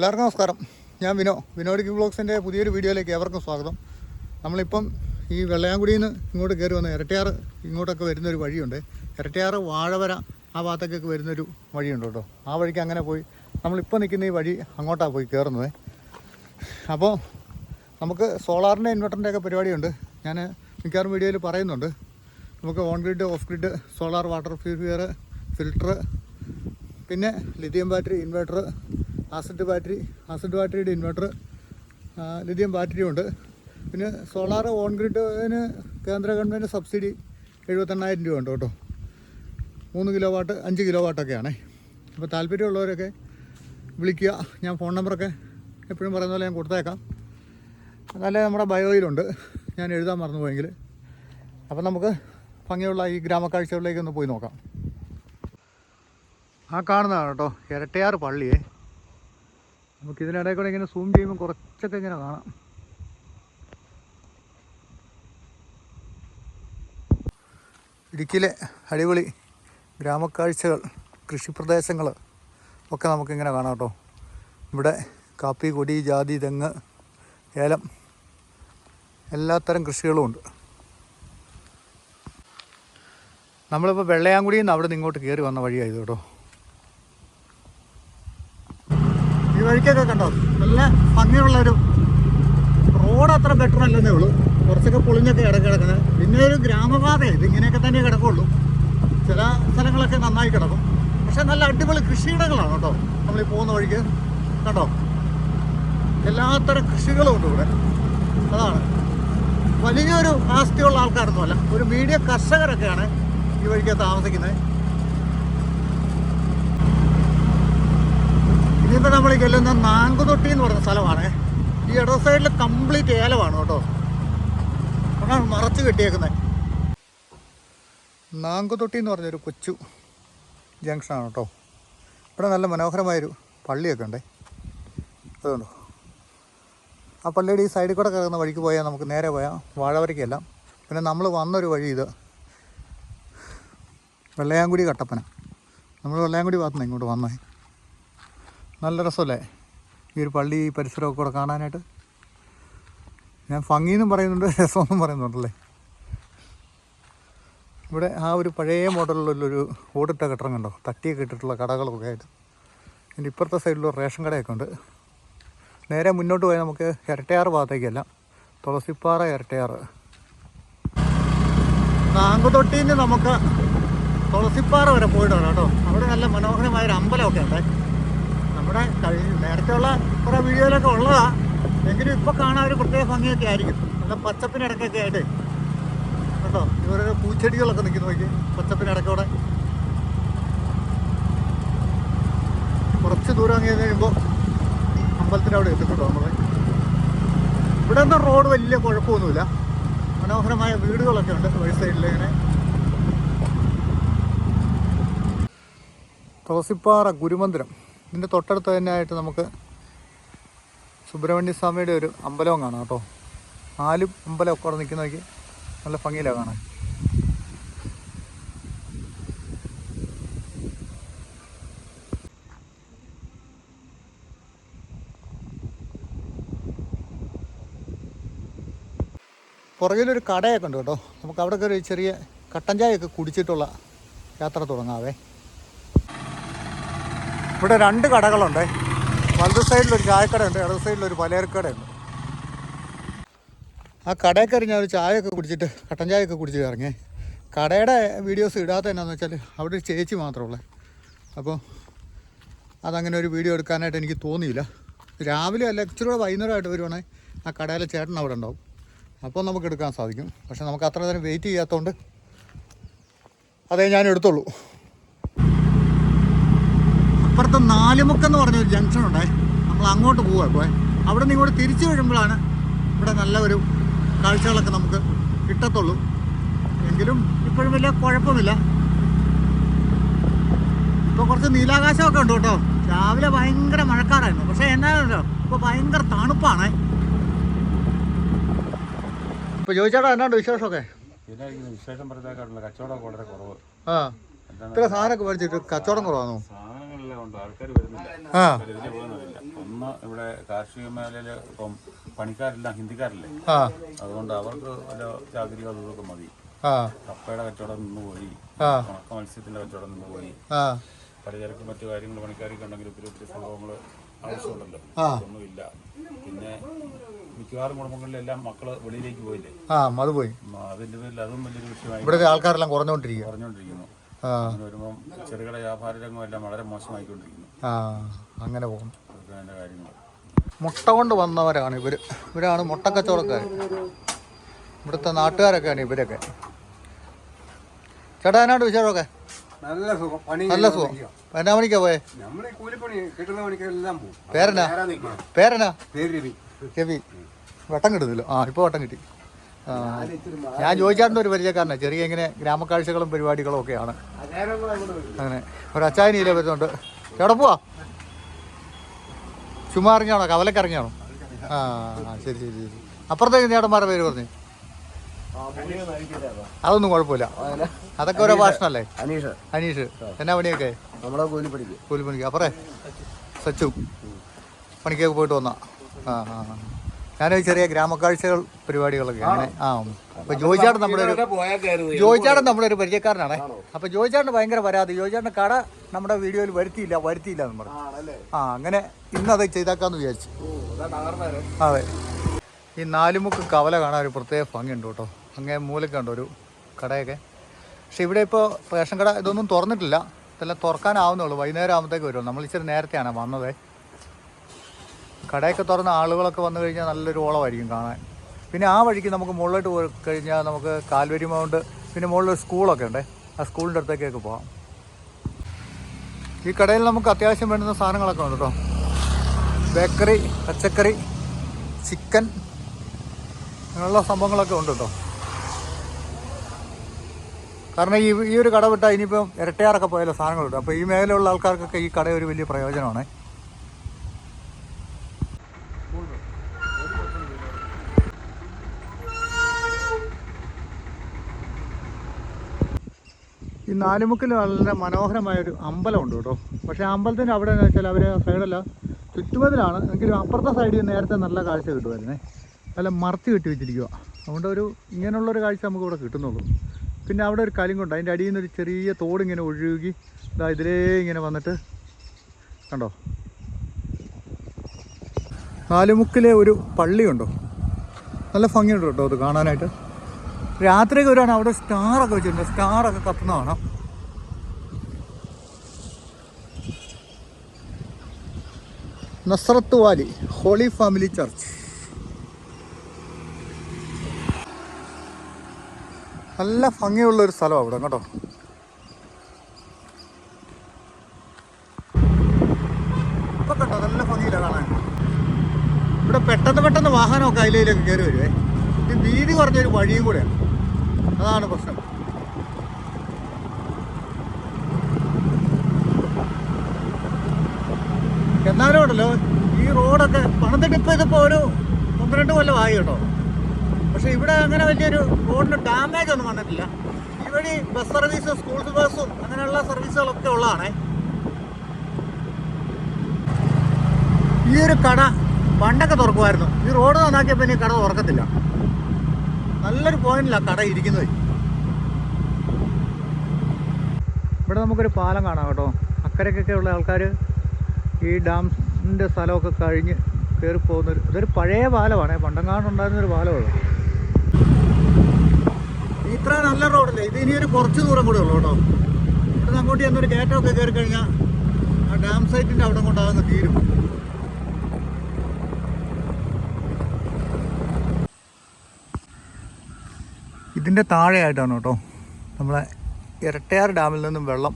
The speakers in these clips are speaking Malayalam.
എല്ലാവർക്കും നമസ്കാരം. ഞാൻ വിനോ. വിനോഡ് ക്യൂ ബ്ലോഗ്സിന്റെ പുതിയൊരു വീഡിയോയിലേക്ക് എവർക്കും സ്വാഗതം. നമ്മളിപ്പം ഈ വെള്ളയാംകുടിയിൽ നിന്ന് ഇങ്ങോട്ട് കയറി വന്ന ഇരട്ടയാറ് ഇങ്ങോട്ടൊക്കെ വരുന്നൊരു വഴിയുണ്ട്. ഇരട്ടയാറ് വാഴവര ആ ഭാഗത്തേക്കൊക്കെ വരുന്നൊരു വഴിയുണ്ട് കേട്ടോ. ആ വഴിക്ക് അങ്ങനെ പോയി നമ്മളിപ്പോൾ നിൽക്കുന്ന ഈ വഴി അങ്ങോട്ടാണ് പോയി കയറുന്നത് അപ്പോൾ നമുക്ക് സോളാറിന്റെ ഇൻവെർട്ടറിന്റെ ഒക്കെ പരിപാടിയുണ്ട്. ഞാൻ മിക്കവാറും വീഡിയോയിൽ പറയുന്നുണ്ട്. നമുക്ക് on grid off grid solar water purifier filter പിന്നെ lithium battery inverter acid battery acid ബാറ്ററിയുടെ ഇൻവെർട്ടർ ലിഥിയം ബാറ്ററി ഉണ്ട്. പിന്നെ സോളാർ ഓൺ ഗ്രിഡിന് കേന്ദ്ര ഗവൺമെന്റ് സബ്സിഡി എഴുപത്തെണ്ണായിരം രൂപ ഉണ്ട് കേട്ടോ. മൂന്ന് കിലോ വാട്ട് അഞ്ച് കിലോ വാട്ടൊക്കെയാണേ അപ്പോൾ താല്പര്യമുള്ളവരൊക്കെ വിളിക്കുക. ഞാൻ ഫോൺ നമ്പറൊക്കെ എപ്പോഴും പറയുന്ന പോലെ ഞാൻ കൊടുത്തേക്കാം. നല്ല നമ്മുടെ ബയോയിലുണ്ട് ഞാൻ എഴുതാൻ മറന്നുപോയെങ്കിൽ. അപ്പം നമുക്ക് ഭംഗിയുള്ള ഈ ഗ്രാമക്കാഴ്ചകളിലേക്ക് ഒന്ന് പോയി നോക്കാം. ആ കാണുന്നതാണ് കേട്ടോ ഇരട്ടയാറ് പള്ളിയെ. നമുക്ക് ഇതിനിടയിൽ കൂടെ ഇങ്ങനെ സൂം ചെയ്യുമ്പോൾ കുറച്ചൊക്കെ ഇങ്ങനെ കാണാം. ഇടുക്കിയിലെ അടിപൊളി ഗ്രാമക്കാഴ്ചകൾ കൃഷിപ്രദേശങ്ങൾ ഒക്കെ നമുക്കിങ്ങനെ കാണാം കേട്ടോ. ഇവിടെ കാപ്പി കൊടി ജാതി തെങ്ങ് ഏലം എല്ലാത്തരം കൃഷികളും ഉണ്ട്. നമ്മളിപ്പോൾ വെള്ളയാങ്കുടിയിൽ നിന്ന് അവിടെ നിന്ന് ഇങ്ങോട്ട് കയറി വന്ന വഴിയായത് കേട്ടോ. വഴിക്കൊക്കെ കണ്ടോ? നല്ല ഭംഗിയുള്ളൊരു റോഡ് അത്ര ബെറ്റർ അല്ലെന്നേ ഉള്ളൂ. കുറച്ചൊക്കെ പൊളിഞ്ഞൊക്കെ ഇടയ്ക്ക് കിടക്കുന്നത് പിന്നെ ഒരു ഗ്രാമപാത ഇത് ഇങ്ങനെയൊക്കെ തന്നെ കിടക്കുള്ളൂ. ചില സ്ഥലങ്ങളൊക്കെ നന്നായി കിടക്കും. പക്ഷെ നല്ല അടിപൊളി കൃഷിയിടങ്ങളാണ് കേട്ടോ. നമ്മൾ ഈ പോകുന്ന വഴിക്ക്. കണ്ടോ? എല്ലാത്തരം കൃഷികളും ഉണ്ട് ഇവിടെ. അതാണ്. വലിയൊരു ആസ്തിയുള്ള ആൾക്കാരൊന്നുമല്ല. ഒരു മീഡിയ കർഷകരൊക്കെയാണ് ഈ വഴിക്ക് താമസിക്കുന്നത്. ഇനിയിപ്പോൾ നമ്മൾ ചെല്ലുന്ന നാങ്കുതൊട്ടി എന്ന് പറയുന്ന സ്ഥലമാണ്. ഈ ഇട സൈഡിൽ കംപ്ലീറ്റ് ഏലമാണ് കേട്ടോ. അതാണ് മറച്ച് കെട്ടിയേക്കുന്നത് നാങ്കുതൊട്ടി എന്ന് പറഞ്ഞൊരു കൊച്ചു ജംഗ്ഷനാണ് കേട്ടോ. ഇവിടെ നല്ല മനോഹരമായൊരു പള്ളിയൊക്കെ ഉണ്ടേ. അതുകൊണ്ടോ ആ പള്ളിയുടെ ഈ സൈഡിൽ കൂടെ കിടക്കുന്ന വഴിക്ക് പോയാൽ നമുക്ക് നേരെ പോയാൽ വാഴവരയ്ക്കല്ല പിന്നെ നമ്മൾ വന്നൊരു വഴി ഇത്. വെള്ളയാങ്കുടി കട്ടപ്പന. നമ്മൾ വെള്ളയാങ്കുടി ഭാഗത്തുനിന്ന് ഇങ്ങോട്ട് വന്നേ. നല്ല രസമല്ലേ? ഈ ഒരു പള്ളി പരിസരമൊക്കെ കൂടെ കാണാനായിട്ട്. ഞാൻ ഭംഗിയെന്നും പറയുന്നുണ്ട് രസമെന്നും പറയുന്നുണ്ടല്ലേ? ഇവിടെ ആ ഒരു പഴയ മോഡലിലുള്ളൊരു ഓടിട്ട കെട്ടിടം കണ്ടോ? തട്ടിയൊക്കെ ഇട്ടിട്ടുള്ള കടകളൊക്കെ ആയിട്ട്. ഇതിന്റെ ഇപ്പുറത്തെ സൈഡിലൊരു റേഷൻ കടയൊക്കെ ഉണ്ട്. നേരെ മുന്നോട്ട് പോയാൽ നമുക്ക് ഇരട്ടയാറ് ഭാഗത്തേക്കല്ല. തുളസിപ്പാറ ഇരട്ടയാറ്. നാങ്കുതൊട്ടിന്ന് നമുക്ക് തുളസിപ്പാറ വരെ പോയിട്ട് വരാം കേട്ടോ. അവിടെ നല്ല മനോഹരമായൊരു അമ്പലമൊക്കെ ഉണ്ട്. നമ്മുടെ കഴിഞ്ഞ നേരത്തെയുള്ള കുറേ വീഡിയോയിലൊക്കെ ഉള്ളതാ. എങ്കിലും ഇപ്പോൾ കാണാൻ ഒരു പ്രത്യേക ഭംഗിയൊക്കെ ആയിരിക്കും. നല്ല പച്ചപ്പിനിടക്കൊക്കെ ആയിട്ട്. കേട്ടോ? ഇവരുടെ പൂച്ചെടികളൊക്കെ നിൽക്കുന്നു നോക്കി. പച്ചപ്പിനിടക്കോടെ കുറച്ച് ദൂരം അങ്ങ് കഴിയുമ്പോൾ അമ്പലത്തിന്റെ അവിടെ എത്തിട്ടോ നമ്മൾ ഇവിടെ നിന്ന് റോഡ് വലിയ കുഴപ്പമൊന്നുമില്ല. മനോഹരമായ വീടുകളൊക്കെ ഉണ്ട് വഴി സൈഡിൽ ഇങ്ങനെ. തുളസിപ്പാറ ഗുരുമന്ദിരം. ഇതിന്റെ തൊട്ടടുത്ത് തന്നെ ആയിട്ട് നമുക്ക് സുബ്രഹ്മണ്യ സ്വാമിയുടെ ഒരു അമ്പലവും കാണാം കേട്ടോ. നാലും അമ്പലമൊക്കെ അവിടെ നിൽക്കുന്നതൊക്കെ നല്ല ഭംഗിയിലാണ് കാണാൻ. പുറകിലൊരു കടയൊക്കെ ഉണ്ട് കേട്ടോ. നമുക്ക് അവിടെ ഒരു ചെറിയ കട്ടൻ ചായയൊക്കെ കുടിച്ചിട്ടുള്ള യാത്ര തുടങ്ങാവേ. ഇവിടെ രണ്ട് കടകളുണ്ട്. വലത് സൈഡിലൊരു ചായക്കടയുണ്ട് ഇടത് സൈഡിലൊരു പലചരക്കടയുണ്ട് ആ കടയിൽ കയറി ഞാൻ ഒരു ചായയൊക്കെ കുടിച്ചിട്ട് കട്ടൻ ചായയൊക്കെ കുടിച്ചിട്ട് ഇറങ്ങി. കടയുടെ വീഡിയോസ് ഇടാത്ത എന്നാന്ന് വെച്ചാൽ അവിടെ ഒരു ചേച്ചി മാത്രമേ ഉള്ളൂ. അപ്പോൾ അതങ്ങനെ ഒരു വീഡിയോ എടുക്കാനായിട്ട് എനിക്ക് തോന്നിയില്ല. രാവിലെ അല്ല ഇച്ചിരി കൂടെ വൈകുന്നേരമായിട്ട് വരുവാണെങ്കിൽ ആ കടയിലെ ചേട്ടൻ അവിടെ ഉണ്ടാവും. അപ്പോൾ നമുക്ക് എടുക്കാൻ സാധിക്കും. പക്ഷെ നമുക്ക് അത്ര നേരം വെയിറ്റ് ചെയ്യാത്തതുകൊണ്ട് അതേ ഞാൻ എടുത്തോളൂ അപ്പുറത്ത് നാലുമുക്കെന്ന് പറഞ്ഞൊരു ജംഗ്ഷൻ ഉണ്ടേ. നമ്മൾ അങ്ങോട്ട് പോവുക ഇപ്പോൾ അവിടെ നിന്ന് ഇങ്ങോട്ട് തിരിച്ചു വരുമ്പോഴാണ് ഇവിടെ നല്ല ഒരു കാഴ്ചകളൊക്കെ നമുക്ക് കിട്ടത്തുള്ളൂ. എങ്കിലും ഇപ്പോഴും വലിയ കുഴപ്പമില്ല. ഇപ്പോൾ കുറച്ച് നീലാകാശമൊക്കെ ഉണ്ട് കേട്ടോ. രാവിലെ ഭയങ്കര മഴക്കാറായിരുന്നു. പക്ഷേ എന്നാണല്ലോ ഇപ്പോൾ ഭയങ്കര തണുപ്പാണ്. ഇപ്പോൾ ചോദിച്ചാടാ എന്നാണ്ട് വിശേഷമൊക്കെ? വിശേഷം പറഞ്ഞേക്കാറുള്ള കച്ചവടമൊക്കെ വളരെ കുറവ്. ആ. ഇത്ര സാധനമൊക്കെ മേടിച്ചിട്ട് കച്ചവടം കുറവാണോ? ആ. ഒന്ന് ഇവിടെ കാർഷിക മേഖലയിൽ ഇപ്പം പണിക്കാരെല്ലാം ഹിന്ദിക്കാരല്ലേ? അതുകൊണ്ട് അവർക്ക് വല്ല ചാകരി അതൊക്കെ മതി. കപ്പയുടെ കച്ചവടം നിന്ന് പോയി. ഉണക്ക മത്സ്യത്തിന്റെ കച്ചവടം നിന്ന് പോയി. പലചരക്ക് മറ്റു കാര്യങ്ങൾ പണിക്കാരൊക്കെ ഉണ്ടെങ്കിൽ ഒത്തിരി ഒത്തിരി സംഭവങ്ങൾ ആവശ്യമുണ്ടല്ലോ. ഒന്നുമില്ല പിന്നെ മിക്കവാറും കുടുംബങ്ങളിലെല്ലാം മക്കൾ വെളിയിലേക്ക് പോയില്ലേ? ആ അത് പോയി. അതിന്റെ പേരിൽ അതും വലിയൊരു വിഷയമായി. ഇവിടെ ആൾക്കാരെല്ലാം കുറഞ്ഞുകൊണ്ടിരിക്കുന്നു. പറഞ്ഞുകൊണ്ടിരിക്കുന്നു ആ അങ്ങനെ വരുമ്പം ചെറുകിട വ്യാപാര രംഗം എല്ലാം വളരെ മോശമായിക്കൊണ്ടിരിക്കുന്നു. ആ അങ്ങനെ പോകുന്നു. അതൊക്കെ അതിന്റെ കാര്യങ്ങൾ. മുട്ട കൊണ്ട് വന്നവരാണ് ഇവർ ഇവരാണ് മുട്ടക്കച്ചവടക്കാർ ഇവിടുത്തെ നാട്ടുകാരൊക്കെയാണ് ഇവരൊക്കെ. ചേട്ടാ എന്നാണ്ട് വിശേഷമൊക്കെ? നല്ല സുഖം. പണി നല്ല സുഖം. എന്നാ മണിക്കാ പോയെ? നമ്മൾ പേരനാ കൂലിപ്പണി കിട്ടുന്ന പണിക്കെല്ലാം പോകും പേരെന്നാ? പേരെന്നാ? പേര് രവി. രവി. വെട്ടം കിട്ടുന്നില്ല. ആ ഇപ്പോൾ വെട്ടം കിട്ടി. ഞാൻ ചോദിച്ചാറിന്റെ ഒരു പരിചയക്കാരനാണ് ചെറിയ ഇങ്ങനെ ഗ്രാമക്കാഴ്ചകളും പരിപാടികളും ഒക്കെയാണ്. അങ്ങനെ. ഒരു അച്ചായനിയിലെ വരുന്നുണ്ട് എവിടെ പോവാ? ചുമ്മാ ഇറങ്ങിയാണോ കവലക്കിറങ്ങിയാണോ ആ ആ, ശരി ശരി ശരി. അപ്പുറത്തേക്ക് ചേട്ടന്മാരുടെ പേര് പറഞ്ഞു. അതൊന്നും കുഴപ്പമില്ല. അതൊക്കെ ഓരോ ഭാഷണല്ലേ? അനീഷ്. അനീഷ്. എന്നാ പണിയൊക്കെ? നമ്മളെ കൂലിപ്പണിക്ക്. കൂലിപ്പണിക്ക്. അപ്പറേ. സച്ചു. പണിക്കൊക്കെ പോയിട്ട് വന്നാ. ആ ആ. ഞാനൊരു ചെറിയ ഗ്രാമക്കാഴ്ചകൾ പരിപാടികളൊക്കെ അങ്ങനെ ആ അപ്പൊ ജോയിച്ചാട്ടൻ നമ്മുടെ ഒരു ജോയിച്ചാട്ടൻ നമ്മുടെ ഒരു പരിചയക്കാരനാണ്. അപ്പൊ ജോയിച്ചാട്ടൻ ഭയങ്കര പരാതി. ജോയിച്ചാട്ടൻ കട നമ്മുടെ വീഡിയോയിൽ വരുത്തിയില്ല വരുത്തിയില്ല എന്ന് പറഞ്ഞു. ആ അങ്ങനെ ഇന്ന് അത് ചെയ്താക്കാന്ന് വിചാരിച്ചു. അതെ ഈ നാലുമുക്ക് കവല കാണാൻ ഒരു പ്രത്യേക ഭംഗിയുണ്ട് കേട്ടോ. അങ്ങനെ മൂലൊക്കെ ഉണ്ട് ഒരു കടയൊക്കെ? പക്ഷെ ഇവിടെ ഇപ്പോൾ റേഷൻ കട ഇതൊന്നും തുറന്നിട്ടില്ല. ഇതെല്ലാം തുറക്കാനാവുന്നുള്ളൂ വൈകുന്നേരം ആകുമ്പോഴത്തേക്ക് വരുമോ നമ്മൾ ഇച്ചിരി നേരത്തെയാണ് വന്നത്. കടയൊക്കെ തുറന്ന ആളുകളൊക്കെ വന്നു കഴിഞ്ഞാൽ നല്ലൊരു ഓളമായിരിക്കും കാണാൻ. പിന്നെ ആ വഴിക്ക് നമുക്ക് മുകളിലോട്ട് പോയി കഴിഞ്ഞാൽ നമുക്ക് കാൽവരി മൗണ്ട് പിന്നെ മുകളിൽ ഒരു സ്കൂളൊക്കെ ഉണ്ട്. ആ സ്കൂളിന്റെ അടുത്തേക്കൊക്കെ പോകാം ഈ കടയിൽ നമുക്ക് അത്യാവശ്യം വേണ്ടുന്ന സാധനങ്ങളൊക്കെ ഉണ്ട് കേട്ടോ. ബേക്കറി പച്ചക്കറി ചിക്കൻ അങ്ങനെയുള്ള സംഭവങ്ങളൊക്കെ ഉണ്ട് കേട്ടോ. കാരണം ഈ ഈ ഒരു കട വിട്ടാൽ ഇനിയിപ്പം ഇരട്ടയാറൊക്കെ പോയാലോ സാധനങ്ങൾ അപ്പോൾ ഈ മേഖലയുള്ള ആൾക്കാർക്കൊക്കെ ഈ കട ഒരു വലിയ പ്രയോജനമാണ്. നാലുമുക്കിൽ വളരെ മനോഹരമായൊരു അമ്പലമുണ്ട് കേട്ടോ. പക്ഷേ അമ്പലത്തിന്റെ അവിടെ എന്ന് വെച്ചാൽ അവർ സൈഡല്ല ചുറ്റുമതിലാണ് എങ്കിലും അപ്പുറത്തെ സൈഡിൽ നേരത്തെ നല്ല കാഴ്ച കിട്ടുമായിരുന്നേ. നല്ല മറച്ച് കെട്ടി വെച്ചിരിക്കുക അതുകൊണ്ട് ഒരു ഇങ്ങനെയുള്ളൊരു കാഴ്ച നമുക്ക് ഇവിടെ കിട്ടുന്നുള്ളൂ. പിന്നെ അവിടെ ഒരു കലിങ്കുണ്ട്. അതിന്റെ അടിയിൽ നിന്നൊരു ചെറിയ തോട് ഇങ്ങനെ ഒഴുകി ഇതാ ഇതിലേ ഇങ്ങനെ വന്നിട്ട് കണ്ടോ? നാലുമുക്കിലെ ഒരു പള്ളിയുണ്ടോ? നല്ല ഭംഗിയുണ്ട് കേട്ടോ അത് കാണാനായിട്ട്. രാത്രിയൊക്കെ വരാണ്. അവിടെ സ്റ്റാറൊക്കെ വെച്ചിട്ടുണ്ട്. സ്റ്റാറൊക്കെ കത്തുന്ന കാണാം Nazareth valley holy family church. നല്ല ഭംഗിയുള്ള ഒരു സ്ഥലമാണ് അവിടെ കേട്ടോ. ഇപ്പൊ കേട്ടോ നല്ല ഭംഗിയില്ല കാണാൻ. ഇവിടെ പെട്ടെന്ന് പെട്ടെന്ന് വാഹനമൊക്കെ അതിലേക്ക് കയറി വരുവേ. ഇത് വീതി കുറഞ്ഞൊരു വഴിയും കൂടെയാണ്. അതാണ് പ്രശ്നം. എന്നാലും ഉണ്ടല്ലോ ഈ റോഡൊക്കെ പണിതിട്ട് ഇതിപ്പോൾ ഒരു ഒന്ന് രണ്ട് കൊല്ലമായി കേട്ടോ. പക്ഷേ ഇവിടെ അങ്ങനെ വലിയൊരു റോഡിന് ഡാമേജ് ഒന്നും വന്നിട്ടില്ല. ഈ ബസ് സർവീസും സ്കൂൾ ബസ്സും അങ്ങനെയുള്ള സർവീസുകളൊക്കെ ഉള്ളതാണേ. ഈ ഒരു കട പണ്ടൊക്കെ തുറക്കുമായിരുന്നു. ഈ റോഡ് നന്നാക്കിയപ്പോൾ ഇനി കട തുറക്കത്തില്ല. നല്ലൊരു പോയിന്റിലാണ് കട ഇരിക്കുന്നത്. ഇവിടെ നമുക്കൊരു പാലം കാണാം കേട്ടോ. അക്കരക്കൊക്കെ ഉള്ള ആൾക്കാർ ഈ ഡാമിന്റെ സ്ഥലമൊക്കെ കഴിഞ്ഞ് കയറി പോകുന്നൊരു ഇതൊരു പഴയ പാലമാണ്. പണ്ടങ്ങാണ്ടുണ്ടായിരുന്നൊരു പാലമാണ് ഇത്ര നല്ല റോഡല്ലേ? ഇത് ഇനിയൊരു കുറച്ച് ദൂരം കൂടെ ഉള്ളൂ കേട്ടോ. ഇവിടെ അങ്ങോട്ട് ചെന്നൊരു ഗേറ്റൊക്കെ കയറി കഴിഞ്ഞാൽ ആ ഡാം സൈറ്റിന്റെ അവിടെ കൊണ്ടാകുന്ന തീരും. ഇതിന്റെ താഴെയായിട്ടാണ് കേട്ടോ. നമ്മളെ ഇരട്ടയാർ ഡാമിൽ നിന്നും വെള്ളം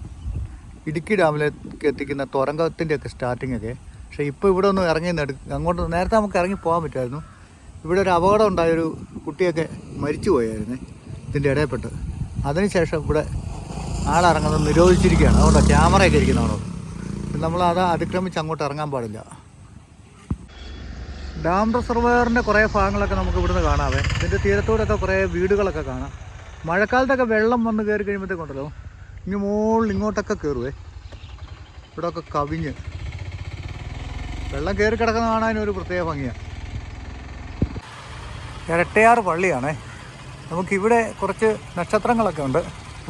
ഇടുക്കി ഡാമിലേക്ക് എത്തിക്കുന്ന തുരങ്കത്തിന്റെയൊക്കെ സ്റ്റാർട്ടിംഗ് ഒക്കെ. പക്ഷേ ഇപ്പോൾ ഇവിടെ ഒന്നും ഇറങ്ങി അങ്ങോട്ട് നേരത്തെ നമുക്ക് ഇറങ്ങി പോകാൻ പറ്റുമായിരുന്നു. ഇവിടെ ഒരു അപകടം ഉണ്ടായൊരു കുട്ടിയൊക്കെ മരിച്ചു പോയായിരുന്നു ഇതിന്റെ ഇടയിൽപ്പെട്ട്. അതിനുശേഷം ഇവിടെ ആളിറങ്ങുന്നത് നിരോധിച്ചിരിക്കുകയാണ്. അതുകൊണ്ടോ ക്യാമറയൊക്കെ ഇരിക്കുന്നതാണോ നമ്മൾ അത് അതിക്രമിച്ച് അങ്ങോട്ട് ഇറങ്ങാൻ പാടില്ല. ഡാം റിസർവയറിന്റെ കുറേ ഭാഗങ്ങളൊക്കെ നമുക്ക് ഇവിടുന്ന് കാണാവേ. ഇതിന്റെ തീരത്തോടൊക്കെ കുറേ വീടുകളൊക്കെ കാണാം. മഴക്കാലത്തൊക്കെ വെള്ളം വന്ന് കയറി കഴിയുമ്പോഴത്തേക്കുണ്ടല്ലോ ഇങ്ങ് മുകളിൽ ഇങ്ങോട്ടൊക്കെ കയറുവേ ഇവിടെ ഒക്കെ കവിഞ്ഞ്. വെള്ളം കയറി കിടക്കുന്ന കാണാൻ ഒരു പ്രത്യേക ഭംഗിയാണ് ഇരട്ടയാറ് പള്ളിയാണേ. നമുക്കിവിടെ കുറച്ച് നക്ഷത്രങ്ങളൊക്കെ ഉണ്ട്.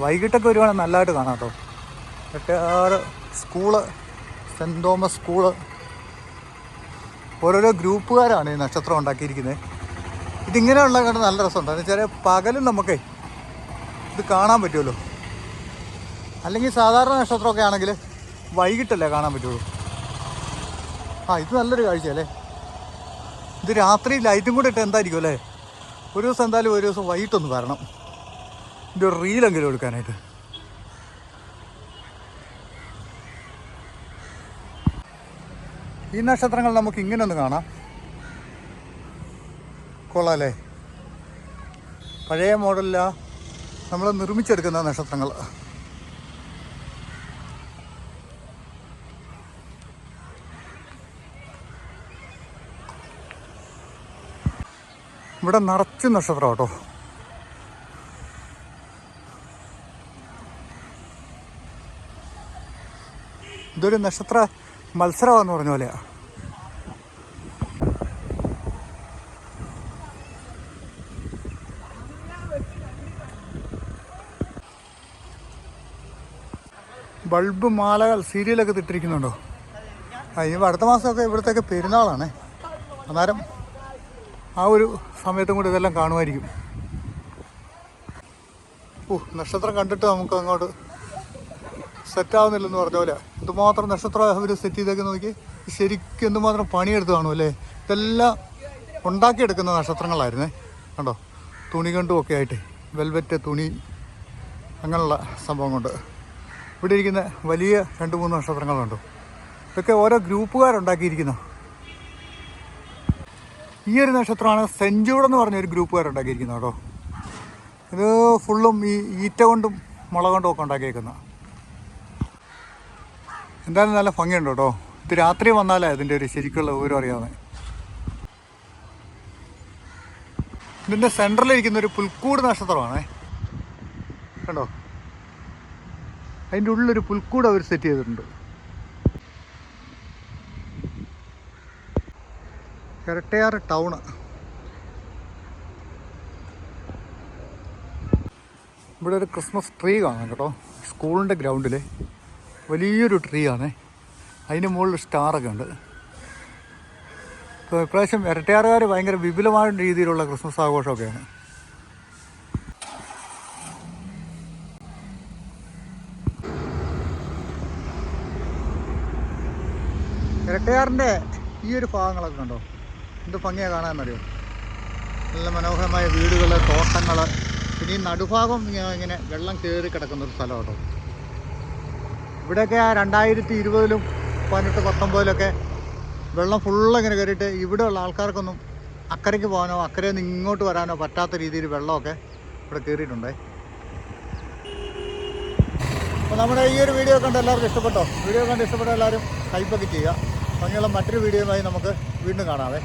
വൈകിട്ടൊക്കെ വരുവാണെങ്കിൽ നല്ലതായിട്ട് കാണാം കേട്ടോ. Irattayar school saint Thomas school. ഓരോരോ ഗ്രൂപ്പുകാരാണ് ഈ നക്ഷത്രം ഉണ്ടാക്കിയിരിക്കുന്നത്. ഇതിങ്ങനെയുള്ള കണ്ട് നല്ല രസമുണ്ട്. എന്ന് വെച്ചാൽ പകലും നമുക്കേ ഇത് കാണാൻ പറ്റുമല്ലോ. അല്ലെങ്കിൽ സാധാരണ നക്ഷത്രമൊക്കെ ആണെങ്കിൽ വൈകിട്ടല്ലേ കാണാൻ പറ്റുള്ളൂ. ആ ഇത് നല്ലൊരു കാഴ്ചയല്ലേ ഇത് രാത്രി ലൈറ്റും കൂടെ ഇട്ട് എന്തായിരിക്കും അല്ലേ? ഒരു ദിവസം എന്തായാലും ഒരു ദിവസം വൈകിട്ടൊന്ന് വരണം. ഇതിന്റെ ഒരു റീലെങ്കിലും എടുക്കാനായിട്ട്. ഈ നക്ഷത്രങ്ങൾ നമുക്ക് ഇങ്ങനെ ഒന്ന് കാണാം. കൊള്ളാല്ലേ പഴയ മോഡലിലാണ് നമ്മൾ നിർമ്മിച്ചെടുക്കുന്ന നക്ഷത്രങ്ങൾ. ഇവിടെ നിറച്ച് നക്ഷത്രം കേട്ടോ. ഇതൊരു നക്ഷത്ര മത്സരമാണെന്ന് പറഞ്ഞ പോലെയാ. ബൾബ് മാലകൾ സീരിയലൊക്കെ തിട്ടിരിക്കുന്നുണ്ടോ ആ ഈ അടുത്ത മാസമൊക്കെ ഇവിടത്തേക്ക് പെരുന്നാളാണേ. അന്നേരം ആ ഒരു സമയത്തും കൂടി ഇതെല്ലാം കാണുമായിരിക്കും. ഓ നക്ഷത്രം കണ്ടിട്ട് നമുക്ക് അങ്ങോട്ട് സെറ്റ് ആവുന്നില്ലെന്ന് പറഞ്ഞ പോലെ. എന്തുമാത്രം നക്ഷത്രം അവർ സെറ്റ് ചെയ്തേക്ക് നോക്കി. ശരിക്കും എന്തുമാത്രം പണിയെടുത്ത് കാണും അല്ലേ? ഇതെല്ലാം ഉണ്ടാക്കിയെടുക്കുന്ന നക്ഷത്രങ്ങളായിരുന്നേ. കണ്ടോ? തുണി കണ്ടും ഒക്കെ ആയിട്ട്. വെൽവെറ്റ് തുണി അങ്ങനെയുള്ള സംഭവം കൊണ്ട്. ഇവിടെ ഇരിക്കുന്ന വലിയ രണ്ട് മൂന്ന് നക്ഷത്രങ്ങളുണ്ട്. ഇതൊക്കെ ഓരോ ഗ്രൂപ്പുകാരുണ്ടാക്കിയിരിക്കുന്ന ഈ ഒരു നക്ഷത്രമാണ് സെഞ്ചൂഡ് എന്ന് പറഞ്ഞ ഒരു ഗ്രൂപ്പുകാരുണ്ടാക്കിയിരിക്കുന്നത് കേട്ടോ. ഇത് ഫുള്ളും ഈ ഈറ്റ കൊണ്ടും മുള കൊണ്ടും ഒക്കെ ഉണ്ടാക്കിയേക്കുന്ന. എന്തായാലും നല്ല ഭംഗിയുണ്ട് കേട്ടോ. ഇത് രാത്രി വന്നാലേ അതിന്റെ ഒരു ശരിക്കുള്ള വിവരം അറിയാവുന്നത് ഇതിന്റെ സെന്ററിലിരിക്കുന്ന ഒരു പുൽക്കൂട് നക്ഷത്രമാണേ. കണ്ടോ? അതിന്റെ ഉള്ളിലൊരു പുൽക്കൂട് അവർ സെറ്റ് ചെയ്തിട്ടുണ്ട്. ഇരട്ടയാറ് ടൗണ് ഇവിടെ ഒരു ക്രിസ്മസ് ട്രീ കാണാം കേട്ടോ. സ്കൂളിന്റെ ഗ്രൗണ്ടിൽ വലിയൊരു ട്രീ ആണ്. അതിന് മുകളിൽ സ്റ്റാറൊക്കെ ഉണ്ട്. ഇപ്പോൾ ഇപ്രാവശ്യം ഇരട്ടയാറുകാർ ഭയങ്കര വിപുലമായ രീതിയിലുള്ള ക്രിസ്മസ് ആഘോഷമൊക്കെയാണ്. ഇരട്ടയാറിന്റെ ഈ ഒരു ഭാഗങ്ങളൊക്കെ കണ്ടോ? എന്ത് ഭംഗിയാണ് കാണാമെന്നറിയോ? നല്ല മനോഹരമായ വീടുകൾ തോട്ടങ്ങൾ പിന്നെ ഈ നടുഭാഗം ഇങ്ങനെ വെള്ളം കയറി കിടക്കുന്ന ഒരു സ്ഥലം കേട്ടോ ഇവിടെയൊക്കെ ആ രണ്ടായിരത്തി ഇരുപതിലും പതിനെട്ട് പത്തൊമ്പതിലൊക്കെ വെള്ളം ഫുള്ള് ഇങ്ങനെ കയറിയിട്ട് ഇവിടെയുള്ള ആൾക്കാർക്കൊന്നും അക്കരയ്ക്ക് പോകാനോ അക്കരയിൽ നിന്ന് ഇങ്ങോട്ട് വരാനോ പറ്റാത്ത രീതിയിൽ വെള്ളമൊക്കെ ഇവിടെ കയറിയിട്ടുണ്ടേ അപ്പോൾ നമ്മുടെ ഈ ഒരു വീഡിയോ കണ്ട് എല്ലാവർക്കും ഇഷ്ടപ്പെട്ടോ? വീഡിയോ കണ്ട് ഇഷ്ടപ്പെട്ട എല്ലാവരും ഹൈപ്പൊക്കെ ചെയ്യുക. അങ്ങനെയുള്ള മറ്റൊരു വീഡിയോയുമായി നമുക്ക് വീണ്ടും കാണാവേ.